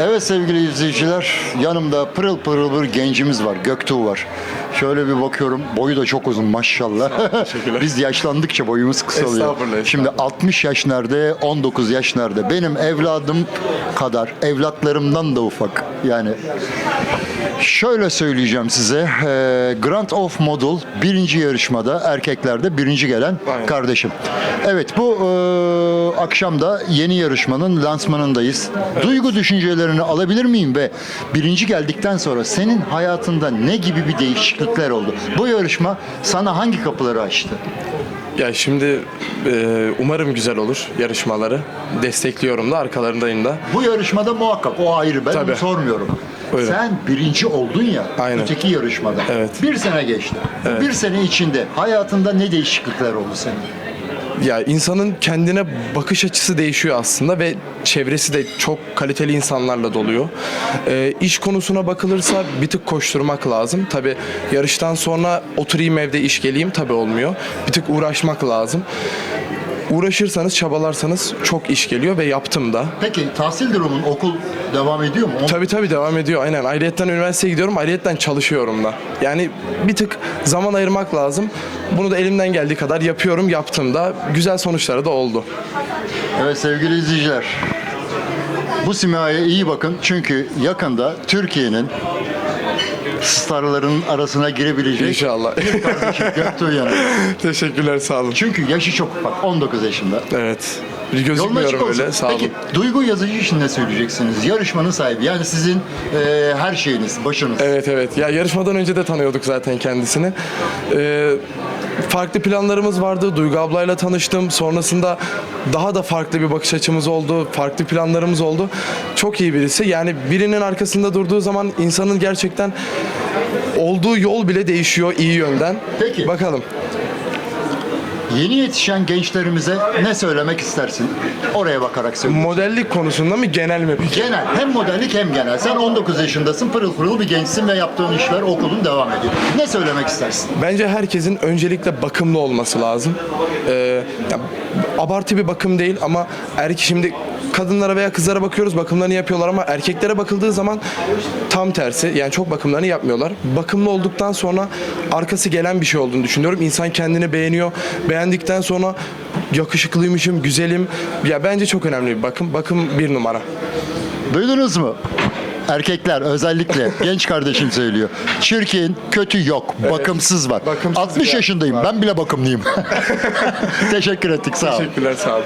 Evet sevgili izleyiciler, yanımda pırıl pırıl bir gencimiz var, Göktuğ var. Şöyle bir bakıyorum, boyu da çok uzun maşallah. Biz yaşlandıkça boyumuz kısalıyor. Estağfurullah, Şimdi 60 yaş nerede, 19 yaş nerede? Benim evladım kadar, evlatlarımdan da ufak. Yani Şöyle söyleyeceğim size. e, Grand of Model birinci yarışmada erkeklerde birinci gelen Aynen. kardeşim. Evet bu e, akşam da yeni yarışmanın lansmanındayız. Duygu düşüncelerini alabilir miyim ve birinci geldikten sonra senin hayatında ne gibi bir değişiklikler oldu? Bu yarışma sana hangi kapıları açtı? Ya şimdi e, umarım güzel olur yarışmaları. Destekliyorum da arkalarındayım da. Bu yarışmada muhakkak o ayrı ben Tabii. onu sormuyorum. Buyurun. Sen birinci oldun ya Aynen. öteki yarışmada. Evet. Bir sene geçti. Evet. Bir sene içinde hayatında ne değişiklikler oldu senin? Ya insanın kendine bakış açısı değişiyor aslında ve çevresi de çok kaliteli insanlarla doluyor. E, iş konusuna bakılırsa bir tık koşturmak lazım. Tabi yarıştan sonra oturayım evde iş geleyim tabi olmuyor. Bir tık uğraşmak lazım. Uğraşırsanız, çabalarsanız çok iş geliyor ve yaptım da. Peki tahsil durumun okul devam ediyor mu? Tabii tabii devam ediyor aynen. Ayrıyetten üniversiteye gidiyorum, ayrıyetten çalışıyorum da. Yani bir tık zaman ayırmak lazım. Bunu da elimden geldiği kadar yapıyorum, yaptım da. Güzel sonuçları da oldu. Evet sevgili izleyiciler. Bu simaya iyi bakın çünkü yakında Türkiye'nin starların arasına girebilecek İnşallah. bir kardeşim Göktuğ. Teşekkürler, sağ olun. Çünkü yaşı çok ufak 19 yaşında. Evet. Bir gözükmüyorum öyle, sağ olun. Peki Duygu yazıcı için ne söyleyeceksiniz? Yarışmanın sahibi yani sizin e, her şeyiniz, başınız. Evet evet. Ya yarışmadan önce de tanıyorduk zaten kendisini. Ee, farklı planlarımız vardı. Duygu ablayla tanıştım. Sonrasında daha da farklı bir bakış açımız oldu. Farklı planlarımız oldu. Çok iyi birisi. Yani birinin arkasında durduğu zaman insanın gerçekten olduğu yol bile değişiyor iyi yönden. Peki. Bakalım. Yeni yetişen gençlerimize ne söylemek istersin? Oraya bakarak söyle. Modellik konusunda mı genel mi peki? Genel. Hem modellik hem genel. Sen 19 yaşındasın, pırıl pırıl bir gençsin ve yaptığın işler okulun devam ediyor. Ne söylemek istersin? Bence herkesin öncelikle bakımlı olması lazım. Ee, ya, abartı bir bakım değil ama erkek şimdi kadınlara veya kızlara bakıyoruz bakımlarını yapıyorlar ama erkeklere bakıldığı zaman tam tersi yani çok bakımlarını yapmıyorlar. Bakımlı olduktan sonra arkası gelen bir şey olduğunu düşünüyorum. İnsan kendini beğeniyor. Beğendikten sonra yakışıklıymışım, güzelim. Ya bence çok önemli bir bakım. Bakım bir numara. Duydunuz mu? Erkekler özellikle genç kardeşim söylüyor. Çirkin, kötü yok. Bakımsız var. Bakımsız 60 bir yaşındayım. Ben bile bakımlıyım. Teşekkür ettik. Sağ ol. Teşekkürler sağ olun.